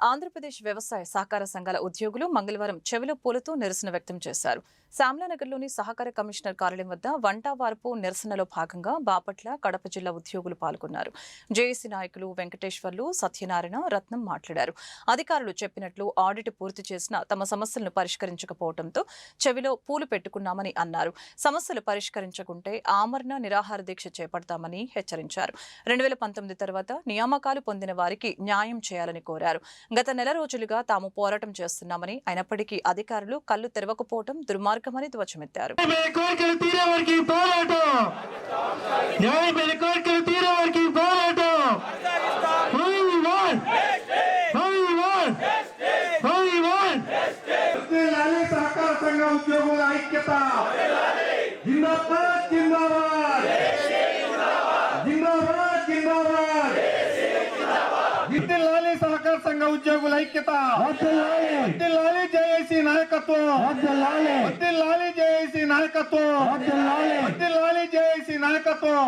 ఆంధ్రప్రదేశ్ వ్యవసాయ సహకార సంఘాల ఉద్యోగులు మంగళవారం చెవిలో పూలతో నిరసన వ్యక్తం చేశారు. శామ్లానగర్లోని సహకార కమిషనర్ కార్యాలయం వద్ద వంట నిరసనలో భాగంగా బాపట్ల కడప జిల్లా ఉద్యోగులు పాల్గొన్నారు. జేఏసీ నాయకులు వెంకటేశ్వర్లు సత్యనారాయణ రత్నం మాట్లాడారు. అధికారులు చెప్పినట్లు ఆడిట్ పూర్తి చేసిన తమ సమస్యలను పరిష్కరించకపోవడంతో చెవిలో పూలు పెట్టుకున్నామని అన్నారు. సమస్యలు పరిష్కరించకుంటే ఆమరణ నిరాహార దీక్ష చేపడతామని హెచ్చరించారు. రెండు వేల పంతొమ్మిది తర్వాత నియామకాలు పొందిన వారికి న్యాయం చేయాలని కోరారు. గత నెల రోజులుగా తాము పోరాటం చేస్తున్నామని అయినప్పటికీ అధికారులు కళ్ళు తెరవకపోవడం దుర్మార్గమని ధ్వజమెత్తారు. సహకార సంఘ ఉద్యోగుల ఐక్యత జిందాబాద్ జిందాబాద్ జిందాబాద్ వర్ధిల్లాలి సహకార సంఘ ఉద్యోగుల ఐక్యత. వర్ధిల్లాలి జేఏసీ నాయకత్వం. జేఏసీ నాయకత్వం. వర్ధిల్లాలి జేఏసీ నాయకత్వం.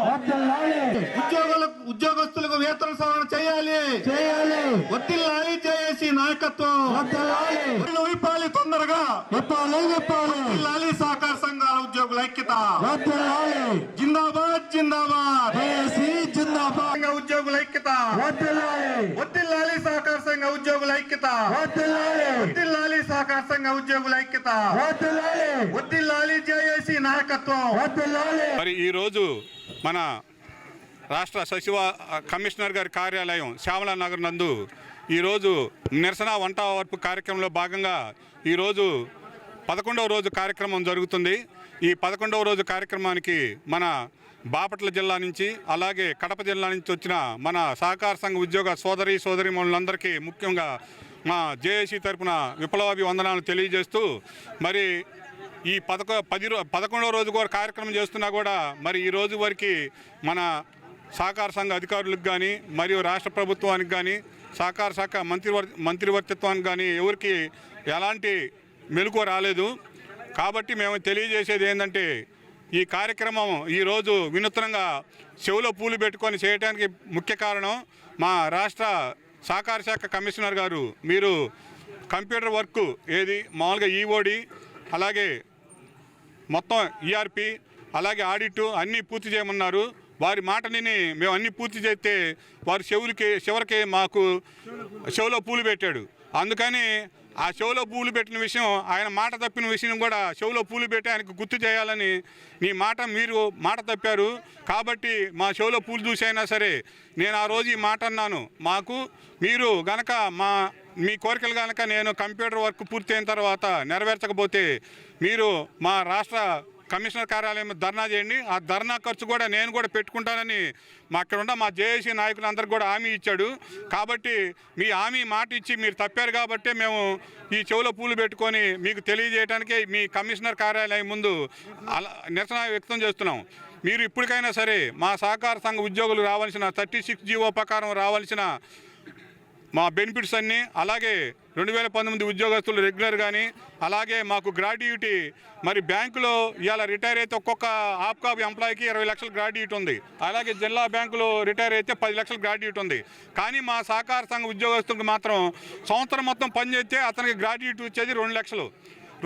ఉద్యోగులకు ఉద్యోగస్తులకు వేతన సవరణ చేయాలి. చేయాలి. వర్ధిల్లాలి జేఏసీ నాయకత్వం. విప్పాలి తొందరగా. విప్పాలి విప్పాలి. వర్ధిల్లాలి సహకార సంఘాల ఉద్యోగుల ఐక్యత. జిందాబాద్ జిందాబాద్. ఉద్యోగుల ఐక్యత. వర్ధిల్లాలి సహకార సంఘ ఉద్యోగుల ఐక్యత. వర్ధిల్లాలి సహకార సంఘ ఉద్యోగుల ఐక్యత. వర్ధిల్లాలి జేఏసీ నాయకత్వం. మరి ఈరోజు మన రాష్ట్ర సచివ కమిషనర్ గారి కార్యాలయం శ్యామలా నగర్ నందు ఈరోజు నిరసన వంట వరపు కార్యక్రమంలో భాగంగా ఈరోజు పదకొండవ రోజు కార్యక్రమం జరుగుతుంది. ఈ పదకొండవ రోజు కార్యక్రమానికి మన బాపట్ల జిల్లా నుంచి అలాగే కడప జిల్లా నుంచి వచ్చిన మన సహకార సంఘ ఉద్యోగ సోదరి సోదరిమణులందరికీ ముఖ్యంగా మా జేఏసీ తరఫున విప్లవాభివందనాలు తెలియజేస్తూ మరి ఈ పదకొ పది రో పదకొండవ రోజు కూడా కార్యక్రమం చేస్తున్నా కూడా మరి ఈ రోజు వరకు మన సహకార సంఘ అధికారులకు కానీ మరియు రాష్ట్ర ప్రభుత్వానికి కానీ సహకార శాఖ మంత్రివర్ మంత్రివర్తిత్వానికి కానీ ఎవరికి ఎలాంటి మెలకు రాలేదు. కాబట్టి మేము తెలియజేసేది ఏంటంటే ఈ కార్యక్రమం ఈరోజు వినూత్నంగా చెవులో పూలు పెట్టుకొని చేయడానికి ముఖ్య కారణం మా రాష్ట్ర సహకార శాఖ కమిషనర్ గారు. మీరు కంప్యూటర్ వర్క్ ఏది మామూలుగా ఈఓడి అలాగే మొత్తం ఈఆర్పి అలాగే ఆడిట్ అన్నీ పూర్తి చేయమన్నారు. వారి మాటని మేము అన్నీ పూర్తి చేస్తే వారి చెవులకి చివరికి మాకు చెవులో పూలు పెట్టాడు. అందుకని ఆ షోలో పూలు పెట్టిన విషయం ఆయన మాట తప్పిన విషయం కూడా షోలో పూలు పెట్టి ఆయనకు గుర్తు చేయాలని మీ మాట మీరు మాట తప్పారు. కాబట్టి మా షోలో పూలు చూసైనా సరే నేను ఆ రోజు ఈ మాట అన్నాను. మాకు మీరు గనక మా మీ కోరికలు కనుక నేను కంప్యూటర్ వర్క్ పూర్తయిన తర్వాత నెరవేర్చకపోతే మీరు మా రాష్ట్ర కమిషనర్ కార్యాలయం ధర్నా చేయండి. ఆ ధర్నా ఖర్చు కూడా నేను కూడా పెట్టుకుంటానని మా అక్కడ ఉన్న మా జేఏసీ నాయకులందరికీ కూడా హామీ ఇచ్చాడు. కాబట్టి మీ హామీ మాట ఇచ్చి మీరు తప్పారు కాబట్టే మేము ఈ చెవులో పూలు పెట్టుకొని మీకు తెలియజేయడానికే మీ కమిషనర్ కార్యాలయం ముందు అలా నిరసన వ్యక్తం చేస్తున్నాం. మీరు ఇప్పటికైనా సరే మా సహకార సంఘ ఉద్యోగులు రావాల్సిన థర్టీ సిక్స్ జీవో ప్రకారం రావాల్సిన మా బెనిఫిట్స్ అన్నీ అలాగే రెండు వేల పంతొమ్మిది ఉద్యోగస్తులు రెగ్యులర్ కానీ అలాగే మాకు గ్రాడ్యుటీ మరి బ్యాంకులో ఇవాళ రిటైర్ అయితే ఒక్కొక్క ఆప్కాబ్ ఎంప్లాయీకి ఇరవై లక్షల గ్రాడ్యుయేట్ ఉంది. అలాగే జిల్లా బ్యాంకులో రిటైర్ అయితే పది లక్షల గ్రాడ్యుయేట్ ఉంది. కానీ మా సహకార సంఘ ఉద్యోగస్తులకు మాత్రం సంవత్సరం మొత్తం పనిచేస్తే అతనికి గ్రాడ్యుయేట్ వచ్చేది రెండు లక్షలు.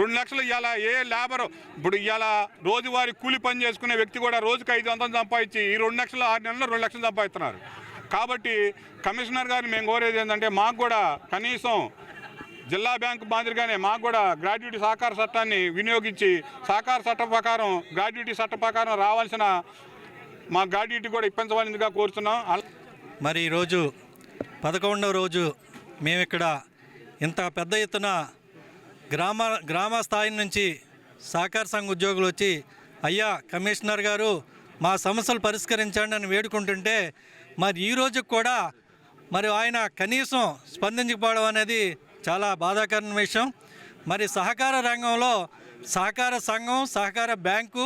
రెండు లక్షలు ఇవాళ ఏ లేబర్ ఇప్పుడు ఇవాళ రోజువారీ కూలి పని చేసుకునే వ్యక్తి కూడా రోజుకి ఐదు వందలు సంపాదించి ఈ రెండు లక్షలు ఆరు నెలలు రెండు లక్షలు సంపాదిస్తున్నారు. కాబట్టి కమిషనర్ గారిని మేము కోరేది ఏంటంటే మాకు కూడా కనీసం జిల్లా బ్యాంకు మాదిరిగానే మాకు కూడా గ్రాడ్యుటీ సహకార చట్టాన్ని వినియోగించి సహకార చట్టం ప్రకారం గ్రాడ్యుటీ చట్ట ప్రకారం రావాల్సిన మా గ్రాడ్యుటీ కూడా ఇప్పించవలసిందిగా కోరుతున్నాం. మరి ఈరోజు పదకొండవ రోజు మేము ఇక్కడ ఇంత పెద్ద ఎత్తున గ్రామ గ్రామ స్థాయి నుంచి సహకార సంఘ ఉద్యోగులు వచ్చి అయ్యా కమిషనర్ గారు మా సమస్యలు పరిష్కరించండి అని వేడుకుంటుంటే మరి ఈ రోజు కూడా మరి ఆయన కనీసం స్పందించకపోవడం అనేది చాలా బాధాకరమైన విషయం. మరి సహకార రంగంలో సహకార సంఘం సహకార బ్యాంకు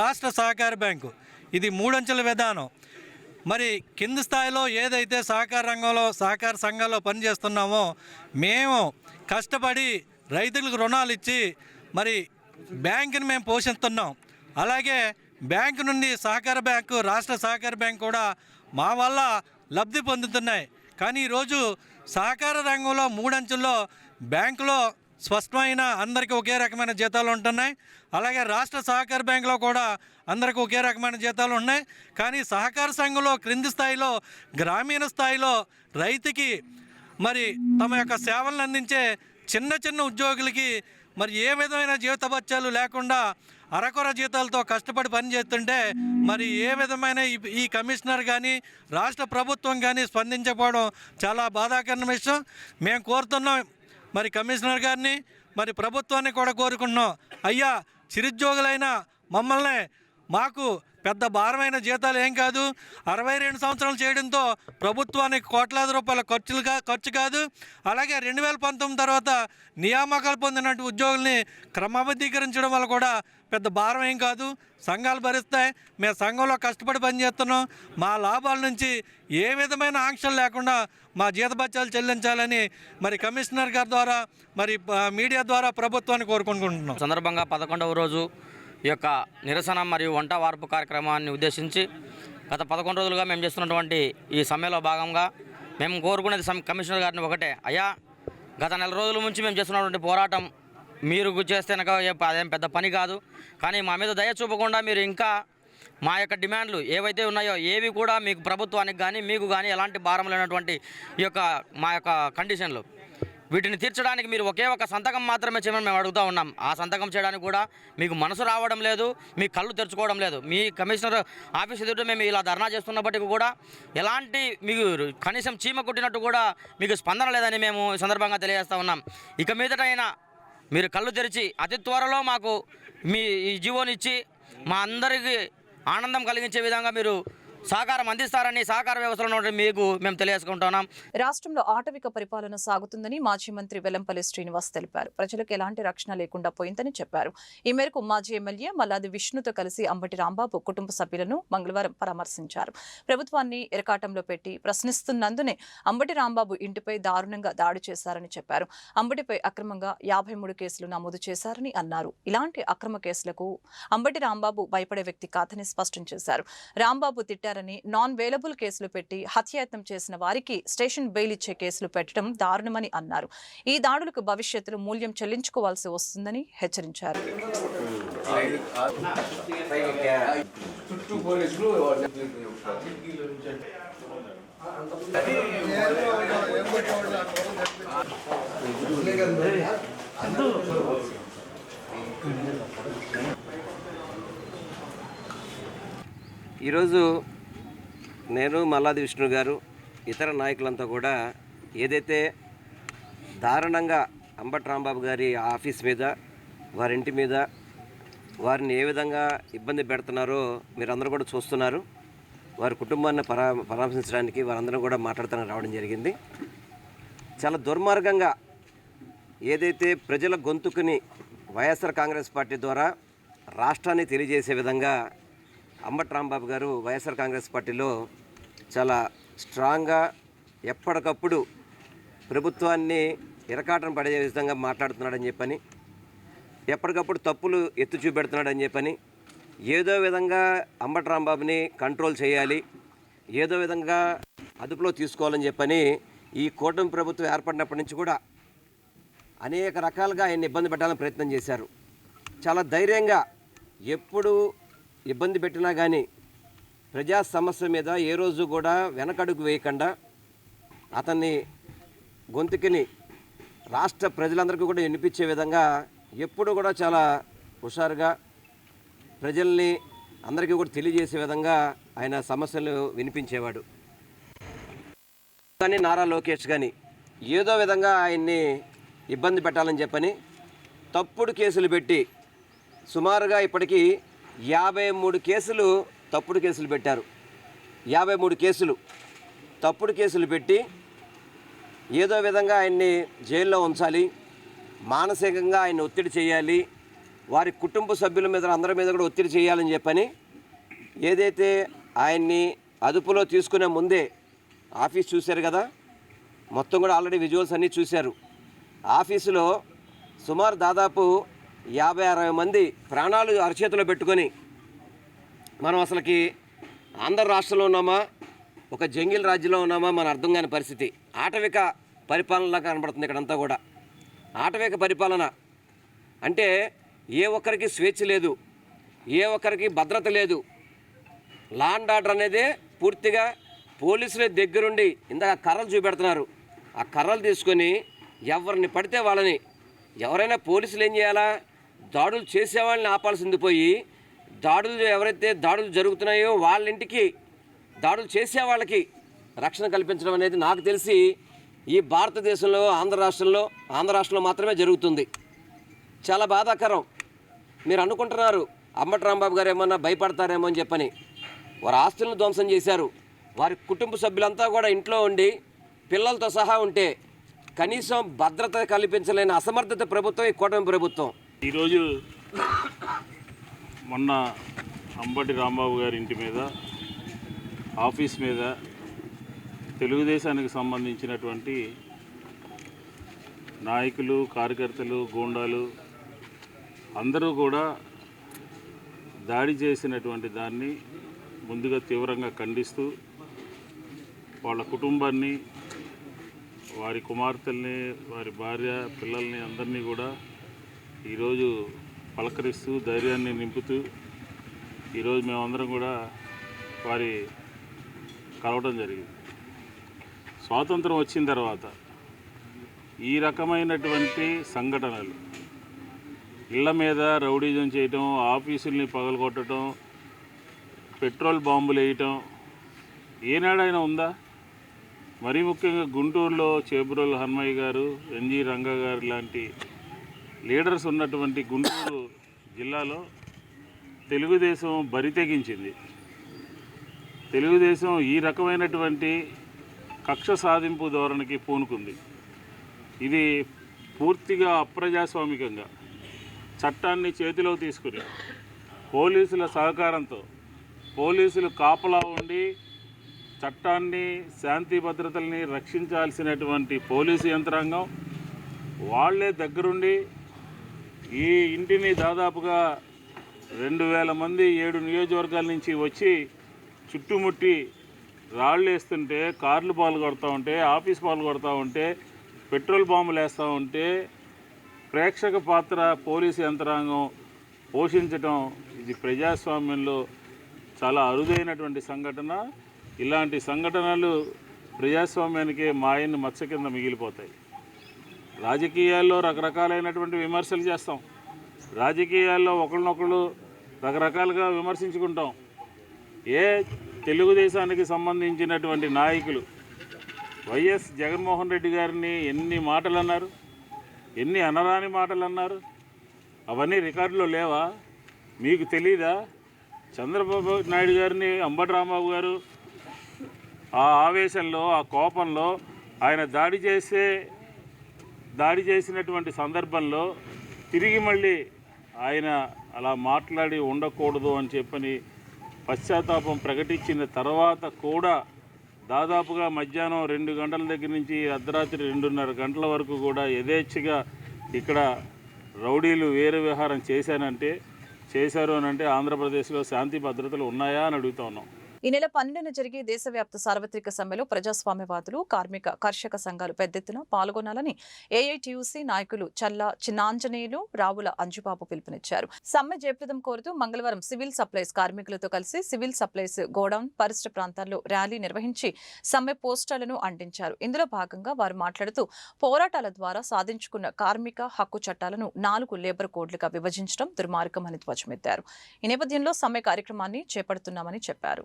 రాష్ట్ర సహకార బ్యాంకు ఇది మూడంచెల విధానం. మరి కింది స్థాయిలో ఏదైతే సహకార రంగంలో సహకార సంఘాల్లో పనిచేస్తున్నామో మేము కష్టపడి రైతులకు రుణాలు ఇచ్చి మరి బ్యాంకుని మేము పోషిస్తున్నాం. అలాగే బ్యాంకు నుండి సహకార బ్యాంకు రాష్ట్ర సహకార బ్యాంక్ కూడా మా వల్ల లబ్ధి పొందుతున్నాయి. కానీ ఈరోజు సహకార రంగంలో మూడంచుల్లో బ్యాంకులో స్పష్టమైన అందరికీ ఒకే రకమైన జీతాలు ఉంటున్నాయి. అలాగే రాష్ట్ర సహకార బ్యాంకులో కూడా అందరికీ ఒకే రకమైన జీతాలు ఉన్నాయి. కానీ సహకార సంఘంలో క్రింది స్థాయిలో గ్రామీణ స్థాయిలో రైతుకి మరి తమ యొక్క సేవలను అందించే చిన్న చిన్న ఉద్యోగులకి మరి ఏ విధమైన జీవిత బత్యాలు లేకుండా అరకొర జీతాలతో కష్టపడి పనిచేస్తుంటే మరి ఏ విధమైన ఈ- కమిషనర్ కానీ రాష్ట్ర ప్రభుత్వం కానీ స్పందించకపోవడం చాలా బాధాకరణ విషయం. మేము కోరుతున్నాం మరి కమిషనర్ గారిని మరి ప్రభుత్వాన్ని కూడా కోరుకుంటున్నాం. అయ్యా చిరుద్యోగులైన మమ్మల్ని మాకు పెద్ద భారమైన జీతాలు ఏం కాదు. అరవై రెండు సంవత్సరాలు చేయడంతో ప్రభుత్వానికి కోట్లాది రూపాయల ఖర్చులుగా ఖర్చు కాదు. అలాగే రెండు వేల పంతొమ్మిది తర్వాత నియామకాలు పొందినటువంటి ఉద్యోగుల్ని క్రమబద్ధీకరించడం వల్ల కూడా పెద్ద భారం ఏం కాదు. సంఘాలు భరిస్తాయి. మేము సంఘంలో కష్టపడి పనిచేస్తున్నాం. మా లాభాల నుంచి ఏ విధమైన ఆంక్షలు లేకుండా మా జీతభత్యాలు చెల్లించాలని మరి కమిషనర్ గారి ద్వారా మరి మీడియా ద్వారా ప్రభుత్వాన్ని కోరుకుంటున్నాం. సందర్భంగా పదకొండవ రోజు ఈ యొక్క నిరసన మరియు వంట వార్పు కార్యక్రమాన్ని ఉద్దేశించి గత పదకొండు రోజులుగా మేము చేస్తున్నటువంటి ఈ సమ్మెలో భాగంగా మేము కోరుకునేది కమిషనర్ గారిని ఒకటే. అయ్యా గత నెల రోజుల నుంచి మేము చేస్తున్నటువంటి పోరాటం మీరు చేస్తే కనుక అదేం పెద్ద పని కాదు. కానీ మా మీద దయ చూపకుండా మీరు ఇంకా మా యొక్క డిమాండ్లు ఏవైతే ఉన్నాయో ఏవి కూడా మీకు ప్రభుత్వానికి కానీ మీకు కానీ ఎలాంటి భారం లేనటువంటి ఈ యొక్క మా యొక్క కండిషన్లు. వీటిని తీర్చడానికి మీరు ఒకే ఒక సంతకం మాత్రమే చేయమని మేము అడుగుతూ ఉన్నాం. ఆ సంతకం చేయడానికి కూడా మీకు మనసు రావడం లేదు మీ కళ్ళు తెరుచుకోవడం లేదు. మీ కమిషనర్ ఆఫీస్ ఎదుట మేము ఇలా ధర్నా చేస్తున్నప్పటికీ కూడా ఎలాంటి మీకు కనీసం చీమ కుట్టినట్టు కూడా మీకు స్పందన లేదని మేము ఈ సందర్భంగా తెలియజేస్తూ ఉన్నాం. ఇక మీదటైనా మీరు కళ్ళు తెరిచి అతి త్వరలో మాకు మీ ఈ జీవోని ఇచ్చి మా అందరికీ ఆనందం కలిగించే విధంగా మీరు సహకారం అందిస్తారని సహకార వ్యవస్థలో మీకు మేము తెలియజేసుకుంటున్నాం. రాష్ట్రంలో ఆటవిక పరిపాలన సాగుతుందని మాజీ మంత్రి వెల్లంపల్లి శ్రీనివాస్ తెలిపారు. ప్రజలకు ఎలాంటి రక్షణ లేకుండా పోయిందని చెప్పారు. ఈ మేరకు మాజీ ఎమ్మెల్యే మల్లాది విష్ణుతో కలిసి అంబటి రాంబాబు కుటుంబ సభ్యులను మంగళవారం పరామర్శించారు. ప్రభుత్వాన్ని ఎరకాటంలో పెట్టి ప్రశ్నిస్తున్నందునే అంబటి రాంబాబు ఇంటిపై దారుణంగా దాడి చేశారని చెప్పారు. అంబటిపై అక్రమంగా యాభై మూడు కేసులు నమోదు చేశారని అన్నారు. ఇలాంటి అక్రమ కేసులకు అంబటి రాంబాబు భయపడే వ్యక్తి కాదని స్పష్టం చేశారు. రాంబాబు చేశారని నాన్ వేలబుల్ కేసులు పెట్టి హత్యాయత్నం చేసిన వారికి స్టేషన్ బెయిల్ ఇచ్చే కేసులు పెట్టడం దారుణమని అన్నారు. ఈ దాడులకు భవిష్యత్తులో మూల్యం చెల్లించుకోవాల్సి వస్తుందని హెచ్చరించారు. ఈరోజు నేను మల్లాది విష్ణు గారు ఇతర నాయకులంతా కూడా ఏదైతే దారుణంగా అంబట్ రాంబాబు గారి ఆఫీస్ మీద వారి ఇంటి మీద వారిని ఏ విధంగా ఇబ్బంది పెడుతున్నారో మీరందరూ కూడా చూస్తున్నారు. వారి కుటుంబాన్ని పరా పరామర్శించడానికి వారందరూ కూడా మాట్లాడుతానికి రావడం జరిగింది. చాలా దుర్మార్గంగా ఏదైతే ప్రజల గొంతుకుని వైఎస్ఆర్ కాంగ్రెస్ పార్టీ ద్వారా రాష్ట్రాన్ని తెలియజేసే విధంగా అంబట్ రాంబాబు గారు వైఎస్ఆర్ కాంగ్రెస్ పార్టీలో చాలా స్ట్రాంగ్గా ఎప్పటికప్పుడు ప్రభుత్వాన్ని ఇరకాటం పడే విధంగా మాట్లాడుతున్నాడని చెప్పని ఎప్పటికప్పుడు తప్పులు ఎత్తు చూపెడుతున్నాడని చెప్పని ఏదో విధంగా అంబటి రాంబాబుని కంట్రోల్ చేయాలి ఏదో విధంగా అదుపులో తీసుకోవాలని చెప్పని ఈ కూటమి ప్రభుత్వం ఏర్పడినప్పటి నుంచి కూడా అనేక రకాలుగా ఆయన ఇబ్బంది పెట్టాలని ప్రయత్నం చేశారు. చాలా ధైర్యంగా ఎప్పుడు ఇబ్బంది పెట్టినా కానీ ప్రజా సమస్య మీద ఏ రోజు కూడా వెనకడుగు వేయకుండా అతన్ని గొంతుకిని రాష్ట్ర ప్రజలందరికీ కూడా వినిపించే విధంగా ఎప్పుడు కూడా చాలా హుషారుగా ప్రజల్ని అందరికీ కూడా తెలియజేసే విధంగా ఆయన సమస్యలు వినిపించేవాడు. కానీ నారా లోకేష్ కానీ ఏదో విధంగా ఆయన్ని ఇబ్బంది పెట్టాలని చెప్పని తప్పుడు కేసులు పెట్టి సుమారుగా ఇప్పటికీ యాభై మూడు కేసులు తప్పుడు కేసులు పెట్టారు. యాభై మూడు కేసులు తప్పుడు కేసులు పెట్టి ఏదో విధంగా ఆయన్ని జైల్లో ఉంచాలి మానసికంగా ఆయన ఒత్తిడి చేయాలి వారి కుటుంబ సభ్యుల మీద అందరి మీద కూడా ఒత్తిడి చేయాలని చెప్పని ఏదైతే ఆయన్ని అదుపులో తీసుకునే ముందే ఆఫీస్ చూశారు కదా మొత్తం కూడా ఆల్రెడీ విజువల్స్ అన్నీ చూశారు. ఆఫీసులో సుమారు దాదాపు యాభై అరవై మంది ప్రాణాలు అరచేతిలో పెట్టుకొని మనం అసలుకి ఆంధ్ర రాష్ట్రంలో ఉన్నామా? ఒక జంగిల్ రాజ్యంలో ఉన్నామా? మన అర్థం కాని పరిస్థితి. ఆటవిక పరిపాలనలా కనబడుతుంది ఇక్కడంతా కూడా. ఆటవిక పరిపాలన అంటే ఏ ఒక్కరికి స్వేచ్ఛ లేదు ఏ ఒక్కరికి భద్రత లేదు. లా అండ్ ఆర్డర్ అనేది పూర్తిగా పోలీసుల దగ్గరుండి ఇందాక కర్రలు చూపెడుతున్నారు. ఆ కర్రలు తీసుకొని ఎవరిని పడితే వాళ్ళని ఎవరైనా పోలీసులు ఏం చేయాలా? దాడులు చేసేవాళ్ళని ఆపాల్సింది పోయి దాడులు ఎవరైతే దాడులు జరుగుతున్నాయో వాళ్ళ ఇంటికి దాడులు చేసే వాళ్ళకి రక్షణ కల్పించడం అనేది నాకు తెలిసి ఈ భారతదేశంలో ఆంధ్ర రాష్ట్రంలో ఆంధ్ర రాష్ట్రంలో మాత్రమే జరుగుతుంది. చాలా బాధాకరం. మీరు అనుకుంటున్నారు అంబటి రాంబాబు గారు ఏమన్నా భయపడతారేమో అని చెప్పని. వారి ఆస్తులను ధ్వంసం చేశారు. వారి కుటుంబ సభ్యులంతా కూడా ఇంట్లో ఉండి పిల్లలతో సహా ఉంటే కనీసం భద్రత కల్పించలేని అసమర్థత ప్రభుత్వం ఈ కూటమి ప్రభుత్వం. ఈరోజు మొన్న అంబటి రాంబాబు గారి ఇంటి మీద ఆఫీస్ మీద తెలుగుదేశానికి సంబంధించినటువంటి నాయకులు కార్యకర్తలు గూండాలు అందరూ కూడా దాడి చేసినటువంటి దాన్ని ముందుగా తీవ్రంగా ఖండిస్తూ వాళ్ళ కుటుంబాన్ని వారి కుమార్తెల్ని వారి భార్య పిల్లల్ని అందరినీ కూడా ఈరోజు పలకరిస్తూ ధైర్యాన్ని నింపుతూ ఈరోజు మేమందరం కూడా వారి కలవటం జరిగింది. స్వాతంత్రం వచ్చిన తర్వాత ఈ రకమైనటువంటి సంఘటనలు ఇళ్ళ మీద రౌడీజం చేయటం ఆఫీసుల్ని పగలగొట్టడం పెట్రోల్ బాంబులు వేయటం ఏనాడైనా ఉందా? మరీ ముఖ్యంగా గుంటూరులో చేబురోలు హన్మయ్య గారు ఎన్జి రంగా గారు లాంటి లీడర్స్ ఉన్నటువంటి గుంటూరు జిల్లాలో తెలుగుదేశం బరితెగించింది తెలుగుదేశం ఈ రకమైనటువంటి కక్ష సాధింపు ధోరణికి పూనుకుంది. ఇది పూర్తిగా అప్రజాస్వామికంగా చట్టాన్ని చేతిలో తీసుకుని పోలీసుల సహకారంతో పోలీసులు కాపలా ఉండి చట్టాన్ని శాంతి భద్రతల్ని రక్షించాల్సినటువంటి పోలీసు యంత్రాంగం వాళ్ళే దగ్గరుండి ఈ ఇంటిని దాదాపుగా రెండు వేల మంది ఏడు నియోజకవర్గాల నుంచి వచ్చి చుట్టుముట్టి రాళ్ళు వేస్తుంటే కార్లు పాలు కొడతా ఉంటే ఆఫీస్ పాలు కొడతా ఉంటే పెట్రోల్ బాంబులు వేస్తూ ఉంటే ప్రేక్షక పాత్ర పోలీసు యంత్రాంగం పోషించటం ఇది ప్రజాస్వామ్యంలో చాలా అరుదైనటువంటి సంఘటన. ఇలాంటి సంఘటనలు ప్రజాస్వామ్యానికే మాయన్ని మచ్చ కింద మిగిలిపోతాయి. రాజకీయాల్లో రకరకాలైనటువంటి విమర్శలు చేస్తాం. రాజకీయాల్లో ఒకరినొకరు రకరకాలుగా విమర్శించుకుంటాం. ఏ తెలుగుదేశానికి సంబంధించినటువంటి నాయకులు వైఎస్ జగన్మోహన్ రెడ్డి గారిని ఎన్ని మాటలు అన్నారు ఎన్ని అనరాని మాటలు అన్నారు అవన్నీ రికార్డులో లేవా? మీకు తెలీదా? చంద్రబాబు నాయుడు గారిని అంబటి రాంబాబు గారు ఆ ఆవేశంలో ఆ కోపంలో ఆయన దాడి చేసే దాడి చేసినటువంటి సందర్భంలో తిరిగి మళ్ళీ ఆయన అలా మాట్లాడి ఉండకూడదు అని చెప్పని పశ్చాత్తాపం ప్రకటించిన తర్వాత కూడా దాదాపుగా మధ్యాహ్నం రెండు గంటల దగ్గర నుంచి అర్ధరాత్రి రెండున్నర గంటల వరకు కూడా యథేచ్ఛగా ఇక్కడ రౌడీలు వేరే విహారం చేశానంటే చేశారు అని అంటే ఆంధ్రప్రదేశ్లో శాంతి భద్రతలు ఉన్నాయా అని అడుగుతా ఉన్నాం. ఈ నెల పన్నెండున జరిగే దేశవ్యాప్త సార్వత్రిక సమ్మెలో ప్రజాస్వామ్యవాదులు కార్మిక కర్షక సంఘాలు పెద్ద ఎత్తున పాల్గొనాలని ఏఐటియుసి నాయకులు చల్లా చిన్నాంజనేయులు రావుల అంజుబాబు పిలుపునిచ్చారు. సమ్మె జయప్రదం కోరుతూ మంగళవారం సివిల్ సప్లైస్ కార్మికులతో కలిసి సివిల్ సప్లైస్ గోడౌన్ పరిసర ప్రాంతాల్లో ర్యాలీ నిర్వహించి సమ్మె పోస్టర్లను అంటించారు ఇందులో భాగంగా వారు మాట్లాడుతూ పోరాటాల ద్వారా సాధించుకున్న కార్మిక హక్కు చట్టాలను నాలుగు లేబర్ కోడ్లుగా విభజించడం దుర్మార్గమని ధ్వజమెత్తారు. ఈ నేపథ్యంలో సమ్మె కార్యక్రమాన్ని చేపడుతున్నామని చెప్పారు.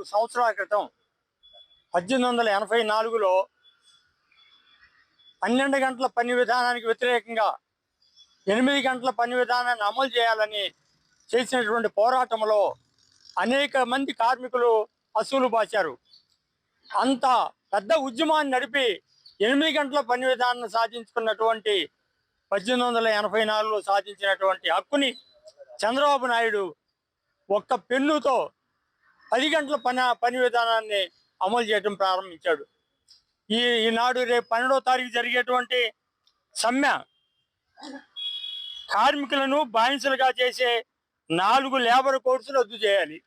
నాలుగు సంవత్సరాల క్రితం పద్దెనిమిది వందల ఎనభై నాలుగులో పన్నెండు గంటల పని విధానానికి వ్యతిరేకంగా ఎనిమిది గంటల పని విధానాన్ని అమలు చేయాలని చేసినటువంటి పోరాటంలో అనేక మంది కార్మికులు అసూలు బాచారు అంత పెద్ద ఉద్యమాన్ని నడిపి ఎనిమిది గంటల పని విధానాన్ని సాధించుకున్నటువంటి పద్దెనిమిది వందల ఎనభై నాలుగులో సాధించినటువంటి హక్కుని చంద్రబాబు నాయుడు ఒక్క పెన్నుతో పది గంటల పని పని విధానాన్ని అమలు చేయడం ప్రారంభించాడు. ఈ ఈనాడు రేపు పన్నెండవ తారీఖు జరిగేటువంటి సమ్మె కార్మికులను బానిసలుగా చేసే నాలుగు లేబర్ కోర్సులు రద్దు చేయాలి.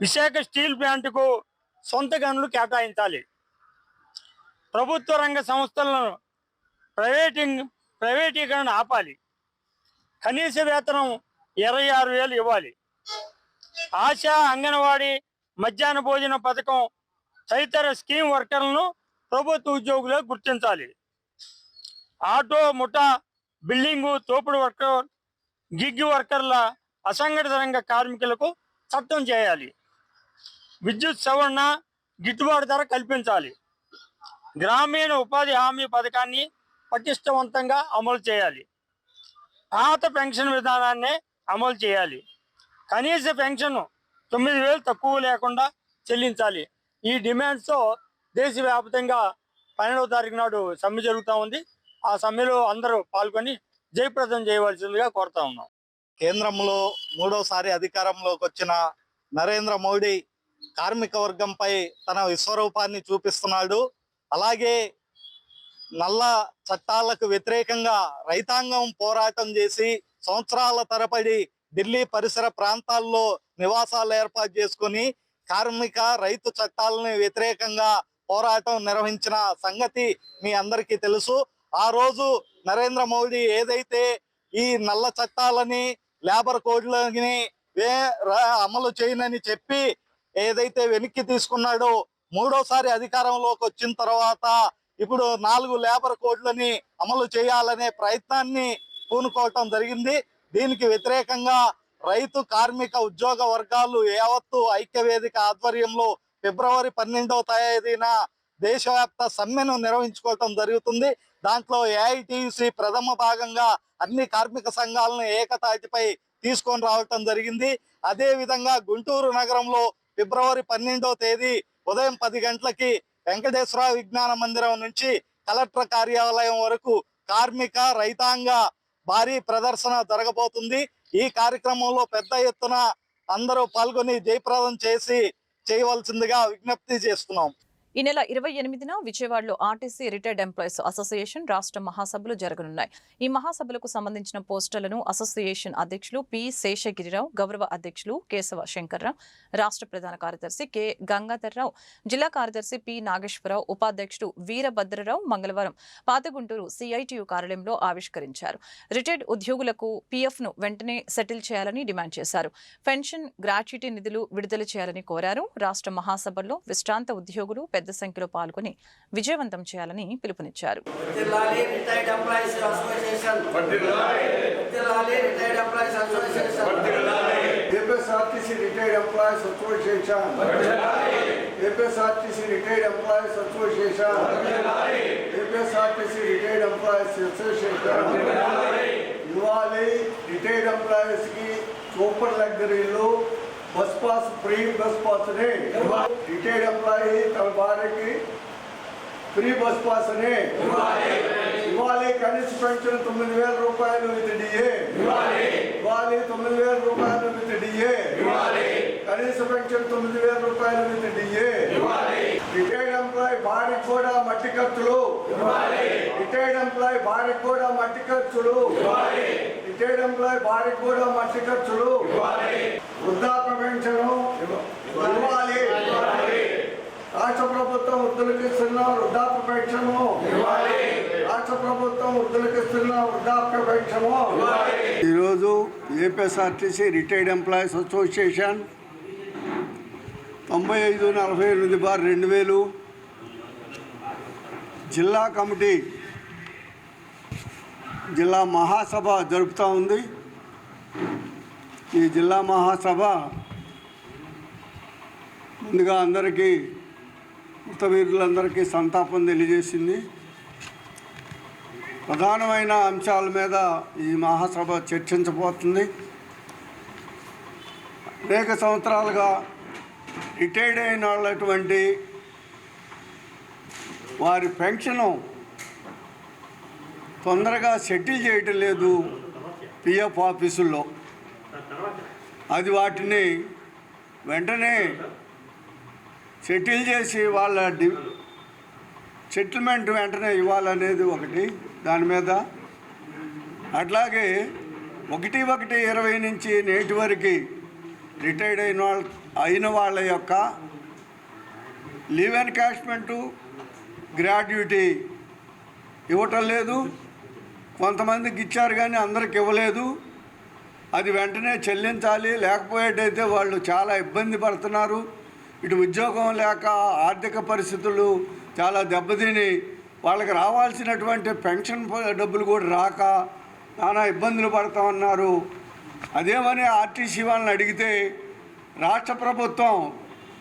విశాఖ స్టీల్ ప్లాంట్కు సొంత గనులు కేటాయించాలి. ప్రభుత్వ రంగ సంస్థలను ప్రైవేటింగ్ ప్రైవేటీకరణ ఆపాలి. కనీస వేతనం ఇరవై ఆరు వేలు ఇవ్వాలి. ఆశా అంగన్వాడీ మధ్యాహ్న భోజన పథకం తదితర స్కీమ్ వర్కర్లను ప్రభుత్వ ఉద్యోగులుగా గుర్తించాలి. ఆటో ముఠా బిల్డింగు తోపుడు వర్కర్ గిగ్గి వర్కర్ల అసంఘటిత రంగ కార్మికులకు చట్టం చేయాలి. విద్యుత్ సవరణ గిట్టుబాటు ధర కల్పించాలి. గ్రామీణ ఉపాధి హామీ పథకాన్ని పటిష్టవంతంగా అమలు చేయాలి. పాత పెన్షన్ విధానాన్ని అమలు చేయాలి. కనీస పెన్షన్ తొమ్మిది వేలు తక్కువ లేకుండా చెల్లించాలి. ఈ డిమాండ్స్తో దేశవ్యాప్తంగా పన్నెండవ తారీఖు నాడు సమ్మె జరుగుతూ ఉంది. ఆ సమ్మెలో అందరూ పాల్గొని జయప్రదం చేయవలసిందిగా కోరుతా ఉన్నాం. కేంద్రంలో మూడోసారి అధికారంలోకి వచ్చిన నరేంద్ర మోడీ కార్మిక వర్గంపై తన విశ్వరూపాన్ని చూపిస్తున్నాడు. అలాగే నల్ల చట్టాలకు వ్యతిరేకంగా రైతాంగం పోరాటం చేసి సంవత్సరాల తరబడి ఢిల్లీ పరిసర ప్రాంతాల్లో నివాసాలు ఏర్పాటు చేసుకొని కార్మిక రైతు చట్టాలని వ్యతిరేకంగా పోరాటం నిర్వహించిన సంగతి మీ అందరికీ తెలుసు. ఆ రోజు నరేంద్ర మోడీ ఏదైతే ఈ నల్ల చట్టాలని లేబర్ కోడ్లని వే అమలు చేయనని చెప్పి ఏదైతే వెనక్కి తీసుకున్నాడో మూడోసారి అధికారంలోకి వచ్చిన తర్వాత ఇప్పుడు నాలుగు లేబర్ కోడ్లని అమలు చేయాలనే ప్రయత్నాన్ని పూనుకోవటం జరిగింది. దీనికి వ్యతిరేకంగా రైతు కార్మిక ఉద్యోగ వర్గాలు యావత్తు ఐక్యవేదిక ఆధ్వర్యంలో ఫిబ్రవరి పన్నెండవ తేదీన దేశవ్యాప్త సమ్మెను నిర్వహించుకోవటం జరుగుతుంది. దాంట్లో ఏఐటిసి ప్రథమ భాగంగా అన్ని కార్మిక సంఘాలను ఏకతాటిపై తీసుకొని రావటం జరిగింది. అదే విధంగా గుంటూరు నగరంలో ఫిబ్రవరి పన్నెండవ తేదీ ఉదయం పది గంటలకి వెంకటేశ్వర విజ్ఞాన మందిరం నుంచి కలెక్టర్ కార్యాలయం వరకు కార్మిక రైతాంగ భారీ ప్రదర్శన జరగబోతుంది. ఈ కార్యక్రమంలో పెద్ద ఎత్తున అందరూ పాల్గొని జయప్రదం చేసి చేయవలసిందిగా విజ్ఞప్తి చేస్తున్నాం. ఈ నెల ఇరవై ఎనిమిదిన విజయవాడలో ఆర్టీసీ రిటైర్డ్ ఎంప్లాయీస్ అసోసియేషన్ రాష్ట్ర మహాసభలు జరగనున్నాయి. ఈ మహాసభలకు సంబంధించిన పోస్టర్లను అసోసియేషన్ అధ్యక్షులు పి శేషగిరిరావు గౌరవ అధ్యక్షులు కేశవ శంకర్రావు రాష్ట్ర ప్రధాన కార్యదర్శి కె గంగాధర్రావు జిల్లా కార్యదర్శి పి నాగేశ్వరరావు ఉపాధ్యక్షుడు వీరభద్రరావు మంగళవారం పాతగుంటూరు సిఐటియు కార్యాలయంలో ఆవిష్కరించారు. రిటైర్డ్ ఉద్యోగులకు పిఎఫ్ను వెంటనే సెటిల్ చేయాలని డిమాండ్ చేశారు. పెన్షన్ గ్రాట్యుటీ నిధులు విడుదల చేయాలని కోరారు. రాష్ట్ర మహాసభల్లో విశ్రాంత ఉద్యోగులు పెద్ద సంఖ్యలో పాల్గొని విజయవంతం చేయాలని పిలుపునిచ్చారు. వర్ధిల్లాలి రిటైర్డ్ ఎంప్లాయీస్ అసోసియేషన్. వర్ధిల్లాలి retired employees association. APSRTC retired employees association. APSRTC retired employees association. APSRTC retired employees association. ఇవ్వాలి రిటైర్డ్ ఎంప్లాయీస్కి super లగ్జరీలు bus pass free bus pass retired employee తన భార్యకి ఫ్రీ బస్ పాస్ అని ఇవ్వాలి కనీస పెన్షన్ తొమ్మిది వేల రూపాయలు విత్ డిఏ. ఇవ్వాలి తొమ్మిది వేల రూపాయలు విత్ డిఏ. కనీస పెన్షన్ తొమ్మిది వేల రూపాయలు విత్ డిఏ. రిటైర్డ్ ఎంప్లాయీ భార్యకు కూడా మట్టి ఖర్చులు. రిటైర్డ్ ఎంప్లాయీ భార్యకు కూడా మట్టి ఖర్చులు. ఎంప్లాయీ భార్యకు కూడా మట్టి ఖర్చులు వృద్ధాప్య పెన్షన్ ఇవ్వాలి. రాష్ట్ర ప్రభుత్వం వృద్ధులకు ఇస్తున్న వృద్ధాప్య పెన్షన్ రాష్ట్ర ప్రభుత్వం వృద్ధులకు ఇస్తున్న వృద్ధాప్య పెన్షన్ ఈరోజు ఏపీఎస్ఆర్టీసీ రిటైర్డ్ ఎంప్లాయీస్ అసోసియేషన్ తొంభై ఐదు నలభై ఎనిమిది బార్ రెండు వేలు. జిల్లా కమిటీ జిల్లా మహాసభ జరుపుతూ ఉంది. ఈ జిల్లా మహాసభ ముందుగా అందరికీ మృతవీరులందరికీ సంతాపం తెలియజేసింది. ప్రధానమైన అంశాల మీద ఈ మహాసభ చర్చించబోతుంది. అనేక సంవత్సరాలుగా రిటైర్డ్ అయిన వాళ్ళటువంటి వారి పెన్షను తొందరగా సెటిల్ చేయటం లేదు పిఎఫ్ ఆఫీసుల్లో. అది వాటిని వెంటనే సెటిల్ చేసి వాళ్ళ డి సెటిల్మెంట్ వెంటనే ఇవ్వాలనేది ఒకటి దాని మీద. అట్లాగే ఒకటి ఒకటి ఇరవై నుంచి నేటి వరకు రిటైర్డ్ అయిన వాళ్ళ అయిన వాళ్ళ యొక్క లీవ్ ఎన్కాష్మెంటు గ్రాడ్యుటీ ఇవ్వటం లేదు. కొంతమందికి ఇచ్చారు కానీ అందరికి ఇవ్వలేదు. అది వెంటనే చెల్లించాలి. లేకపోయేటైతే వాళ్ళు చాలా ఇబ్బంది పడుతున్నారు. ఇటు ఉద్యోగం లేక ఆర్థిక పరిస్థితులు చాలా దెబ్బతిని వాళ్ళకి రావాల్సినటువంటి పెన్షన్ డబ్బులు కూడా రాక నానా ఇబ్బందులు పడతా ఉన్నారు. అదేమని ఆర్టీసీ వాళ్ళని అడిగితే రాష్ట్ర ప్రభుత్వం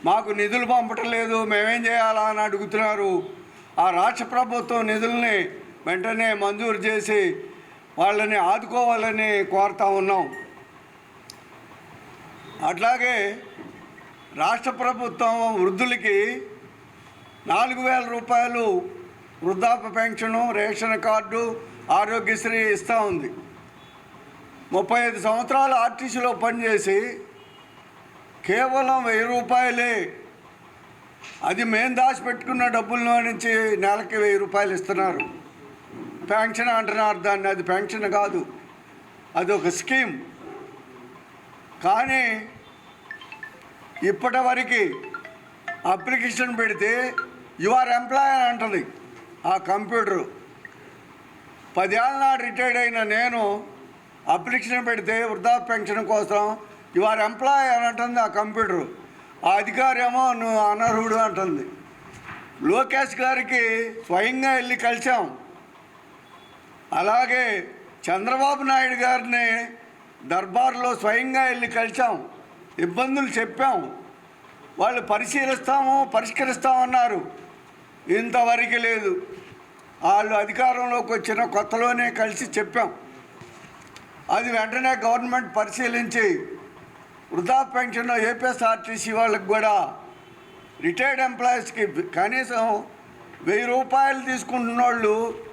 మాకు నిధులు పంపటం లేదు. మేమేం చేయాలా? అని అడుగుతున్నారు. ఆ రాష్ట్ర ప్రభుత్వం నిధుల్ని వెంటనే మంజూరు చేసి వాళ్ళని ఆదుకోవాలని కోరుతా ఉన్నాం. అట్లాగే రాష్ట్ర ప్రభుత్వం వృద్ధులకి నాలుగు వేల రూపాయలు వృద్ధాప్య పెన్షను రేషన్ కార్డు ఆరోగ్యశ్రీ ఇస్తూ ఉంది. ముప్పై ఐదు సంవత్సరాలు ఆర్టీసీలో పనిచేసి కేవలం వెయ్యి రూపాయలే. అది మేము దాచిపెట్టుకున్న డబ్బుల్లో నుంచి నెలకి వెయ్యి రూపాయలు ఇస్తున్నారు. పెన్షన్ అంటున్నారు దాన్ని. అది పెన్షన్ కాదు. అది ఒక స్కీమ్. కానీ ఇప్పటి వరకు అప్లికేషన్ పెడితే యువర్ ఎంప్లాయ్ అని అంటుంది ఆ కంప్యూటరు. పదేళ్ళ నాడు రిటైర్డ్ అయిన నేను అప్లికేషన్ పెడితే వృద్ధాప్య పెన్షన్ కోసం యువర్ ఎంప్లాయర్ ఎంప్లాయ్ అని అంటుంది ఆ కంప్యూటరు. ఆ అధికారి ఏమో నువ్వు అనర్హుడు అంటుంది. లోకేష్ గారికి స్వయంగా వెళ్ళి కలిసాం అలాగే చంద్రబాబు నాయుడు గారిని దర్బార్లో స్వయంగా వెళ్ళి కలిసాం ఇబ్బందులు చెప్పాం. వాళ్ళు పరిశీలిస్తాము పరిష్కరిస్తామన్నారు. ఇంతవరకు లేదు. వాళ్ళు అధికారంలోకి వచ్చిన కొత్తలోనే కలిసి చెప్పాం. అది వెంటనే గవర్నమెంట్ పరిశీలించి వృధా పెన్షన్ ఏపీఎస్ఆర్టీసీ వాళ్ళకి కూడా రిటైర్డ్ ఎంప్లాయీస్కి కనీసం వెయ్యి రూపాయలు తీసుకుంటున్న వాళ్ళు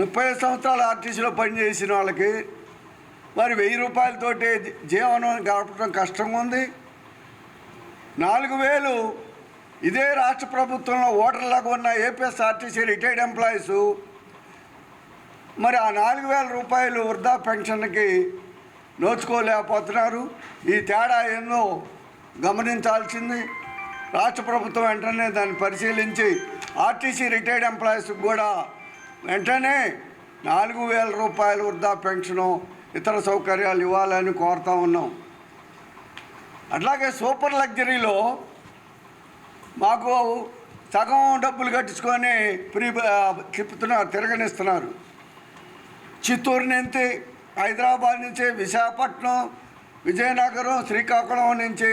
ముప్పై సంవత్సరాలు ఆర్టీసీలో పనిచేసిన వాళ్ళకి మరి వెయ్యి రూపాయలతోటి జీవనం గడపడం కష్టంగా ఉంది. నాలుగు వేలు ఇదే రాష్ట్ర ప్రభుత్వంలో ఓటర్లకు ఉన్న ఏపీఎస్ఆర్టీసీ రిటైర్డ్ ఎంప్లాయీస్ మరి ఆ నాలుగు వేల రూపాయలు వృద్ధా పెన్షన్కి నోచుకోలేకపోతున్నారు. ఈ తేడా ఏందో గమనించాల్సింది. రాష్ట్ర ప్రభుత్వం వెంటనే దాన్ని పరిశీలించి ఆర్టీసీ రిటైర్డ్ ఎంప్లాయీస్కి కూడా వెంటనే నాలుగు వేల రూపాయల వృద్ధా పెన్షను ఇతర సౌకర్యాలు ఇవ్వాలని కోరుతా ఉన్నాం. అట్లాగే సూపర్ లగ్జరీలో మాకు సగం డబ్బులు కట్టించుకొని ప్రీ తిప్పుతున్నారు తిరగనిస్తున్నారు. చిత్తూరు నుంచి హైదరాబాద్ నుంచి విశాఖపట్నం విజయనగరం శ్రీకాకుళం నుంచి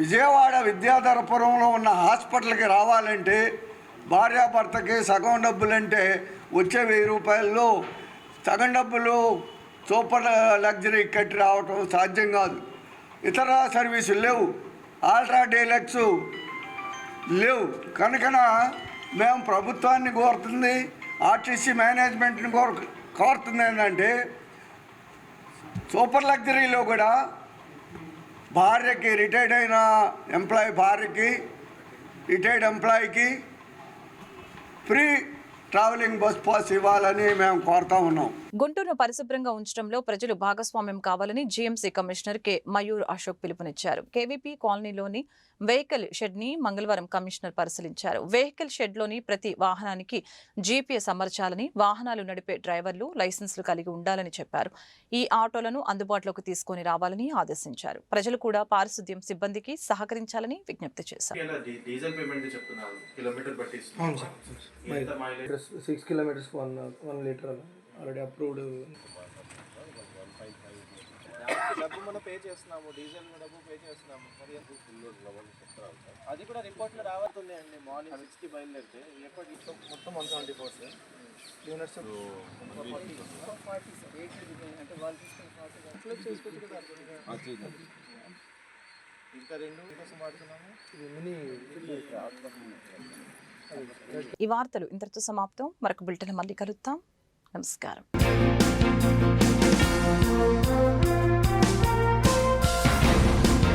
విజయవాడ విద్యాధరపురంలో ఉన్న హాస్పిటల్కి రావాలంటే భార్యాభర్తకి సగం డబ్బులంటే వచ్చే వెయ్యి రూపాయల్లో సగం డబ్బులు సూపర్ లగ్జరీ కట్టి రావటం సాధ్యం కాదు. ఇతర సర్వీసులు లేవు. ఆల్ట్రా డీలక్స్ లేవు. కనుకన మేము ప్రభుత్వాన్ని కోరుతుంది ఆర్టీసీ మేనేజ్మెంట్ని కోరు కోరుతుంది ఏంటంటే సూపర్ లగ్జరీలో కూడా భార్యకి రిటైర్డ్ అయిన ఎంప్లాయీ భార్యకి రిటైర్డ్ ఎంప్లాయీకి ఫ్రీ ట్రావెలింగ్ బస్ పాస్ ఇవ్వాలని మేము కోరుతా ఉన్నాం. గుంటూరును పరిశుభ్రంగా ఉంచడంలో ప్రజలు భాగస్వామ్యం కావాలని GMC commissioner K. Mayur Ashok పిలుపునిచ్చారు. కేవీపీ కాలనీలోని వెహికల్ షెడ్ని మంగళవారం కమిషనర్ పరిశీలించారు. వెహికల్ షెడ్లోని ప్రతి వాహనానికి జీపీఎస్ అమర్చాలని వాహనాలు నడిపే డ్రైవర్లు లైసెన్సులు కలిగి ఉండాలని చెప్పారు. ఈ ఆటోలను అందుబాటులోకి తీసుకొని రావాలని ఆదేశించారు. ప్రజలు కూడా పారిశుద్ధ్యం సిబ్బందికి సహకరించాలని విజ్ఞప్తి చేశారు. డీజిల్ పేమెంట్ చెప్తున్నారు. కిలోమీటర్ బట్టి అవును సార్. ఎంత mileage? Six kilometers one one litre already approved డబ్బు మనం పే చేస్తున్నాము డీజిల్ డబ్బు పే చేస్తున్నాము. చేస్తాము అది కూడా రిపోర్ట్లో రాబోతుంది అండి. మార్నింగ్ సిక్స్కి బయలుదేరితే ఇష్టం మొత్తం one seventy four sir. Cleaners ఇంకా రెండు కోసం వాడుతున్నాము. మినీ ఈ వార్తలు ఇంతటితో సమాప్తం. మరొక బులెటిన్ మళ్ళీ కలుద్దాం. నమస్కారం.